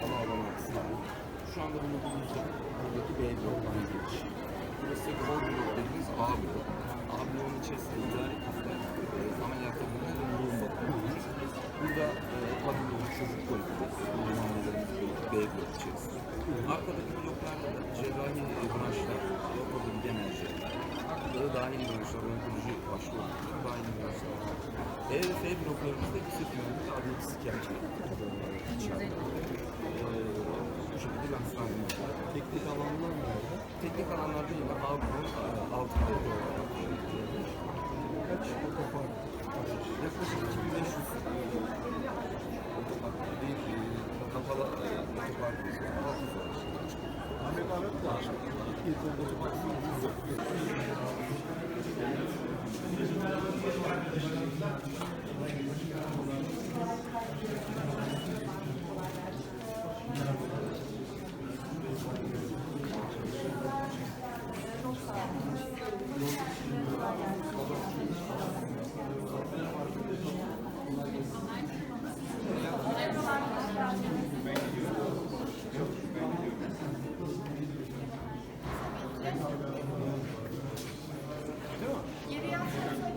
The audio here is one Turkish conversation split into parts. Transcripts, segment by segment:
hava alanı sahip. Şu anda bulunduğumuz yer buradaki B bloktan giriş. Burası kol blok dediğimiz A blok. A bloğun içerisinde idari kafa, e, ve doğum bakımı var. Burada e, pavilyon, çocuk koridorı, uzmanlarımız B blok içerisinde. Arkadaki bloklarda da cerrahi e, branşlar, ortopedi genel cerrahi. Burada da dahil branşlar, onkoloji olmak üzere dahil branşlar. E ve F bloklarımızda sırt mühendisi, adli psikiyatri içeride. Ee, bu şekilde sahibim. Teknik alanlar nerede? Teknik alanlarda yine A bloğun e, altında olarak Kaç otopark? yaklaşık 2500 otopark değil, kapalı otoparkımız var. 600 var. Ahmet Ahmet de getirdi.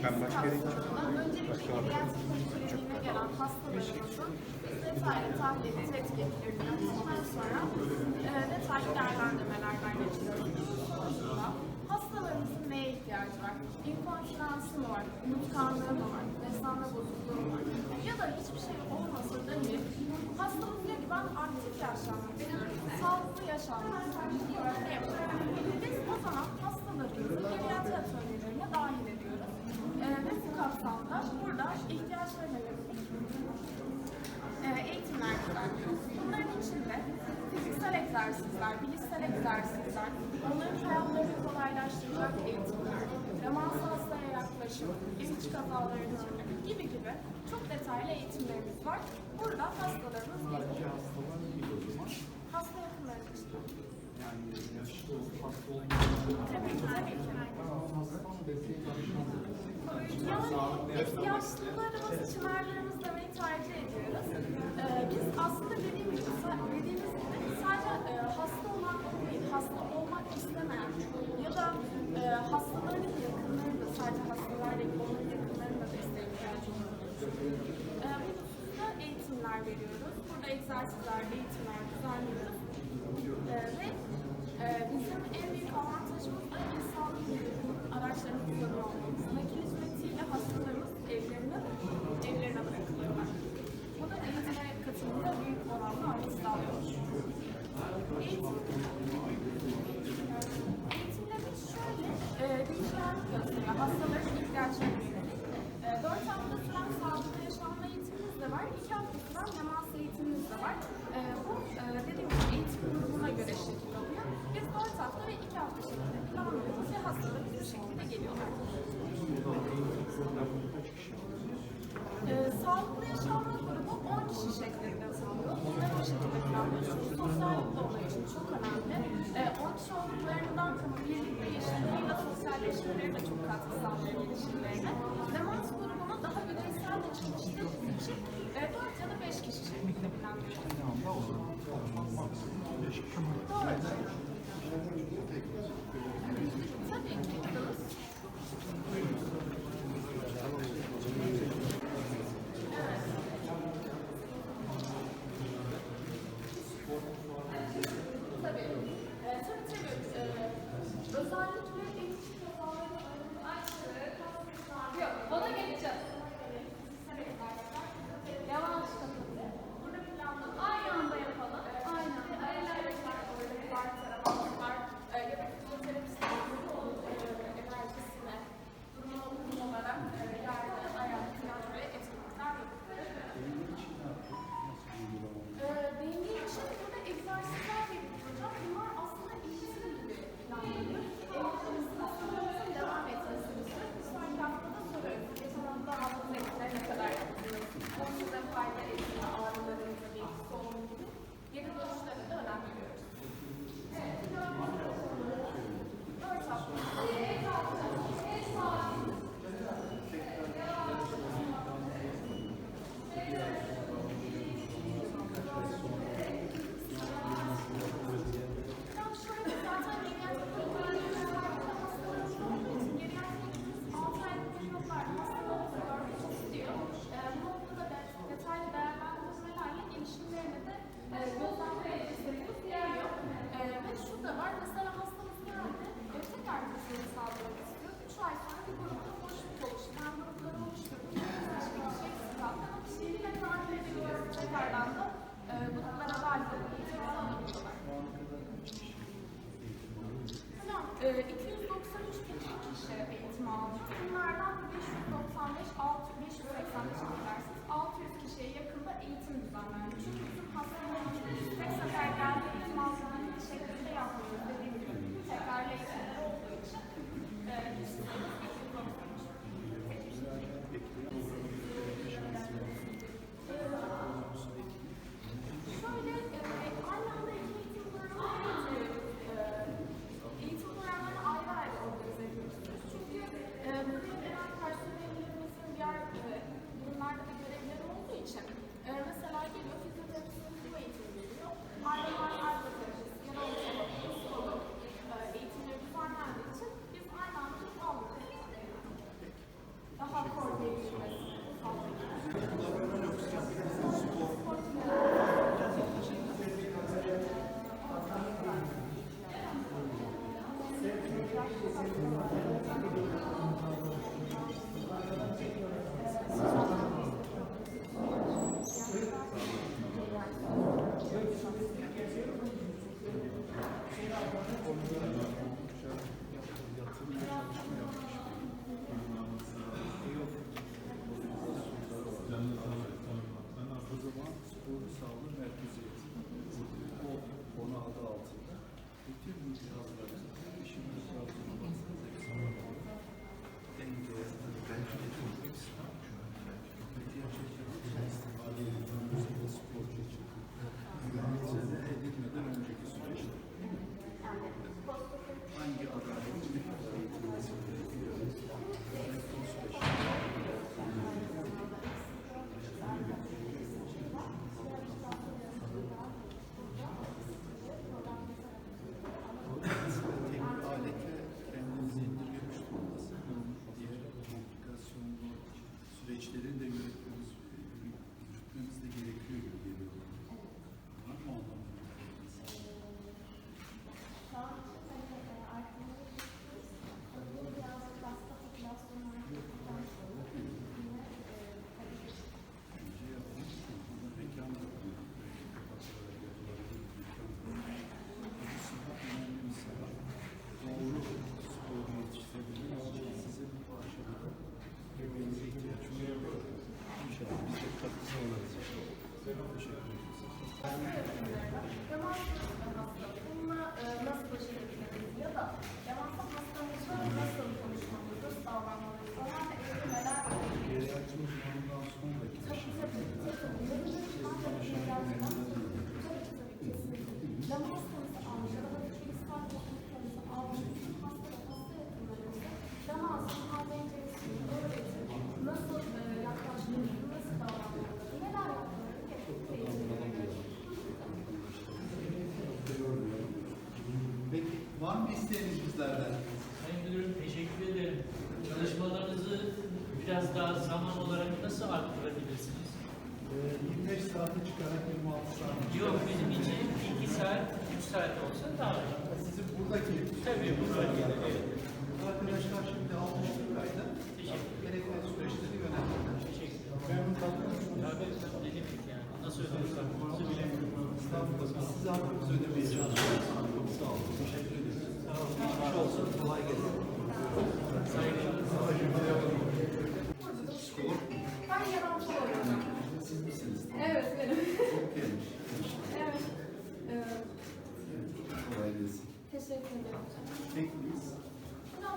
Ben başka yere Öncelikle pediatri polikliniğine gelen hastalarımızın detaylı tahlili, tetkiklerini yaptıktan sonra e, detaylı değerlendirmelerden geçiyoruz. Sonucunda hastalarımızın neye ihtiyacı var? İnkontinansı mı var? Unutkanlığı mı var? Beslenme bozukluğu mu var? Ya da hiçbir şey olmasa dahi hastamız diyor ki ben aktif yaşlanmak, benim sağlıklı yaşlanmak istiyorum. Ne yapalım? Biz o zaman hastalarımızı geriatri atölyelerine dahil ediyoruz. Ee, ve bu kapsamda burada ihtiyaçlarına yönelik e, eğitimler düzenliyoruz. Bunların içinde fiziksel egzersizler, bilişsel egzersizler, onların hayatlarını kolaylaştıracak eğitimler, demans hastaya yaklaşım, kazaların önlemi gibi gibi çok detaylı eğitimlerimiz var. Burada hastalarımız geliyor. Hasta. Tabii ki, tabii Yani yaşlılarımız, çınarlarımız demeyi tercih ediyoruz. Ee, biz aslında dediğim gibi, sa- dediğimiz gibi sadece e, hasta olan hasta olmak istemeyen ya da e, hastaların yakınları da sadece hastalar değil, onların yakınlarının da düşünüyoruz. Ee, bu hususta eğitimler veriyoruz. Burada egzersizler, eğitimler düzenliyoruz. Ee, ve e, bizim en büyük avantajımız da insanlı araçlarını kullanıyor olmamız. Nakil hizmetiyle hastalarımız evlerine, evlerine bırakılıyorlar. Bu da eğitime katılımda büyük oranla artış sağlıyor. Eğitim, eğitimlerimiz şöyle, e, değişkenlik gösteriyor. Hastaların ihtiyaçlarına yönelik. E, 4 hafta süren sağlıklı yaşlanma eğitimimiz de var. 2 hafta süren demans eğitimimiz de var. E, bu e, dediğim gibi eğitim grubuna göre şekil alıyor. Biz 4 hafta ve 2 hafta şeklinde planlıyoruz ve hastalarımız bu şekilde geliyorlar. Ee, sağlıklı yaşlanma grubu 10 kişi şeklinde sağlıyor. Bunları o şekilde planlıyoruz. Çünkü sosyallik de onlar için çok önemli. Ee, 10 kişi olduklarından birlikte yaşamlarıyla sosyalleşmeleri de çok katkı sağlıyor gelişimlerine. Demans grubunu daha bireysel de çalıştığımız için e, 4 ya da 5 kişi şeklinde planlıyoruz. Doğru. Tabii 595, 6, 585 affedersiniz, 600 kişiye yakında eğitim düzenlendi. Çünkü bizim hastalarımız tek sefer geldi eğitim aldığı şeklinde yapmıyoruz. Dediğim gibi tekrarlı eğitimler olduğu için e, kişi sayımız 293. Şöyle, e, aynı anda iki eğitim programı e, eğitim programlarını ayrı ayrı organize etmek istiyoruz. Çünkü e, buraya gelen personelimizin diğer e, durumlarda da görevleri olduğu için e, mesela geliyor fizyoterapist bu eğitim veriyor. Ayrılar ergoterapist, genel olarak psikolog e, eğitimleri düzenlendiği için biz aynı anda aldık. Daha koordine edilmesini sağlıyoruz. O zaman spor sağlığı merkeziyeti. Konu adı altında. Bütün bu cihazları isteğiniz bizlerden? Sayın Müdürüm teşekkür ederim. Çalışmalarınızı biraz daha zaman olarak nasıl arttırabilirsiniz? Ee, 25 saate çıkarak 26 saat. Yok bizim için 2 saat, 3 saat olsa daha iyi. Sizin buradaki Tabii bu bölgede. evet. arkadaşlar şimdi 60 ayda Teşekkür gerekli süreçleri yönettiler. Teşekkür ederim. Memnun kaldınız mı? Tabii ne demek yani? Nasıl ödüyorsak bunu bilemiyorum. Biz size hakkımızı ödemeye çalışıyoruz. Sağ olun. Teşekkür ederiz. Geçmiş olsun. Kolay gelsin. Ben misiniz? Evet benim. Evet. Teşekkür ederim hocam.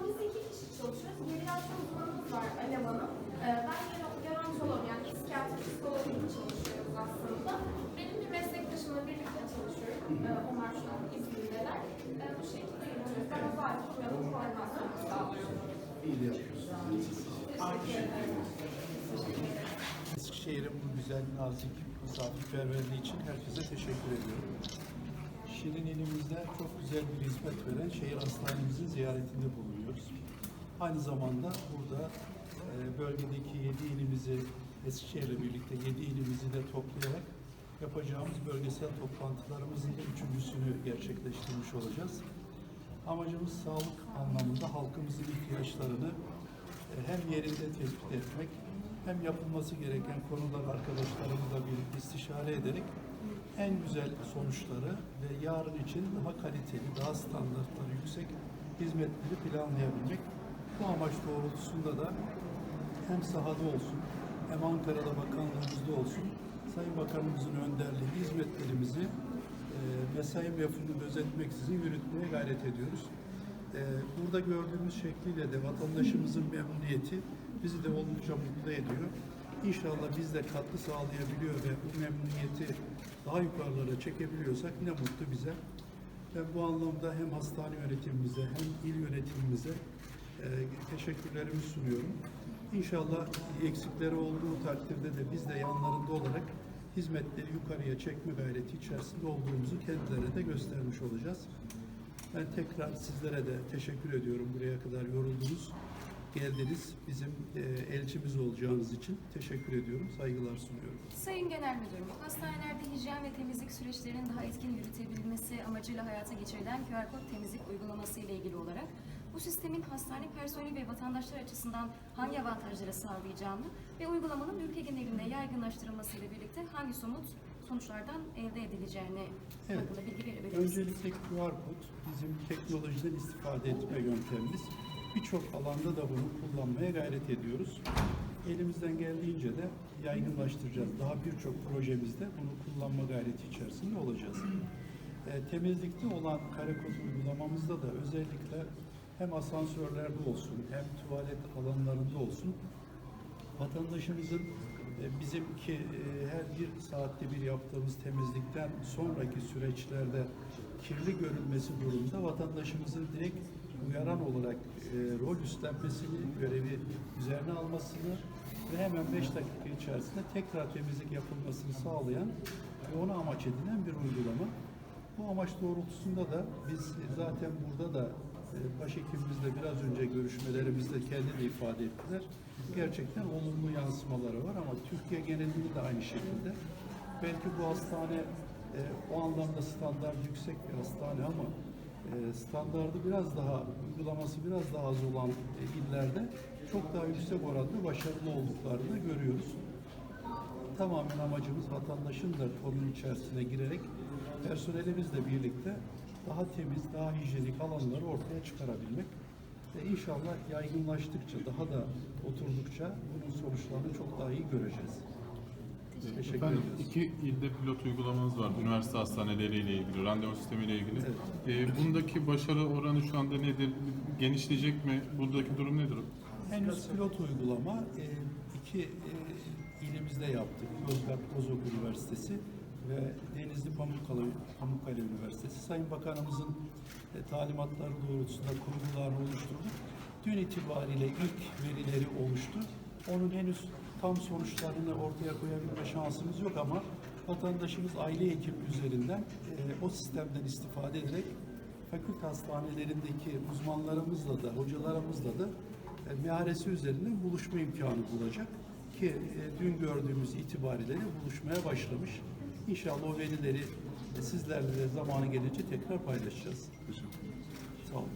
Biz iki kişi çalışıyoruz. Geriatri uzmanımız var Alev Hanım. Ee, ben ger- gerontolog yani psikiyatri psikolog çalışıyoruz aslında. Benim bir meslektaşımla birlikte çalışıyorum. Ee, şu an İzmir'deler. Ee, bu şekilde iyi de bu güzel, nazik misafirperverliği için herkese teşekkür ediyorum. Şirin ilimizde çok güzel bir hizmet veren şehir hastanemizin ziyaretinde bulunuyoruz. Aynı zamanda burada e, bölgedeki yedi ilimizi, Eskişehir'le birlikte yedi ilimizi de toplayarak yapacağımız bölgesel toplantılarımızın üçüncüsünü gerçekleştirmiş olacağız. Amacımız sağlık anlamında halkımızın ihtiyaçlarını e, hem yerinde tespit etmek hem yapılması gereken konular arkadaşlarımızla birlikte istişare ederek en güzel sonuçları ve yarın için daha kaliteli, daha standartları yüksek hizmetleri planlayabilmek. Bu amaç doğrultusunda da hem sahada olsun hem Ankara'da bakanlığımızda olsun Sayın Bakanımızın önderliği hizmetlerimizi mesai mefhumunu gözetmeksizin yürütmeye gayret ediyoruz. E, burada gördüğümüz şekliyle de vatandaşımızın memnuniyeti bizi de oldukça mutlu ediyor. İnşallah biz de katkı sağlayabiliyor ve bu memnuniyeti daha yukarılara çekebiliyorsak ne mutlu bize. Ben bu anlamda hem hastane yönetimimize hem il yönetimimize e, teşekkürlerimi sunuyorum. İnşallah eksikleri olduğu takdirde de biz de yanlarında olarak hizmetleri yukarıya çekme gayreti içerisinde olduğumuzu kendilerine de göstermiş olacağız. Ben tekrar sizlere de teşekkür ediyorum buraya kadar yoruldunuz. Geldiniz bizim e, elçimiz olacağınız için teşekkür ediyorum, saygılar sunuyorum. Sayın Genel Müdürüm, hastanelerde hijyen ve temizlik süreçlerinin daha etkin yürütebilmesi amacıyla hayata geçirilen QR kod temizlik uygulaması ile ilgili olarak bu sistemin hastane personeli ve vatandaşlar açısından hangi avantajları sağlayacağını ve uygulamanın ülke genelinde yaygınlaştırılması ile birlikte hangi somut sonuçlardan elde edileceğini Evet. bilgi verebilir misiniz? Öncelikle QR kod bizim teknolojiden istifade etme yöntemimiz. Birçok alanda da bunu kullanmaya gayret ediyoruz. Elimizden geldiğince de yaygınlaştıracağız. Daha birçok projemizde bunu kullanma gayreti içerisinde olacağız. E, temizlikte olan kare kod uygulamamızda da özellikle hem asansörlerde olsun hem tuvalet alanlarında olsun vatandaşımızın e, bizimki e, her bir saatte bir yaptığımız temizlikten sonraki süreçlerde kirli görülmesi durumunda vatandaşımızın direkt uyaran olarak e, rol üstlenmesini, görevi üzerine almasını ve hemen 5 dakika içerisinde tekrar temizlik yapılmasını sağlayan ve ona amaç edilen bir uygulama. Bu amaç doğrultusunda da biz zaten burada da başhekimimizle biraz önce görüşmelerimizde kendi de ifade ettiler. Gerçekten olumlu yansımaları var ama Türkiye genelinde de aynı şekilde. Belki bu hastane e, o anlamda standart yüksek bir hastane ama e, standardı biraz daha, uygulaması biraz daha az olan e, illerde çok daha yüksek oranda başarılı olduklarını görüyoruz. Tamamen amacımız vatandaşın da konunun içerisine girerek personelimizle birlikte daha temiz, daha hijyenik alanları ortaya çıkarabilmek. Ve inşallah yaygınlaştıkça, daha da oturdukça bunun sonuçlarını çok daha iyi göreceğiz. Teşekkür Efendim, ediyoruz. iki ilde pilot uygulamanız var. Üniversite hastaneleriyle ilgili, randevu sistemiyle ilgili. Ee, bundaki başarı oranı şu anda nedir? Genişleyecek mi? Buradaki durum nedir? Henüz pilot uygulama e, iki e, ilimizde yaptık. Yozgat Bozok Üniversitesi ve Denizli Pamukkale, Pamukkale Üniversitesi. Sayın Bakanımızın e, talimatları doğrultusunda kurgularını oluşturduk. Dün itibariyle ilk verileri oluştu. Onun henüz tam sonuçlarını ortaya koyabilme şansımız yok ama vatandaşımız aile hekim üzerinden e, o sistemden istifade ederek fakülte hastanelerindeki uzmanlarımızla da, hocalarımızla da e, meharesi üzerinden buluşma imkanı bulacak ki e, dün gördüğümüz itibariyle buluşmaya başlamış. İnşallah o velileri sizlerle de zamanı gelince tekrar paylaşacağız. Sağ olun.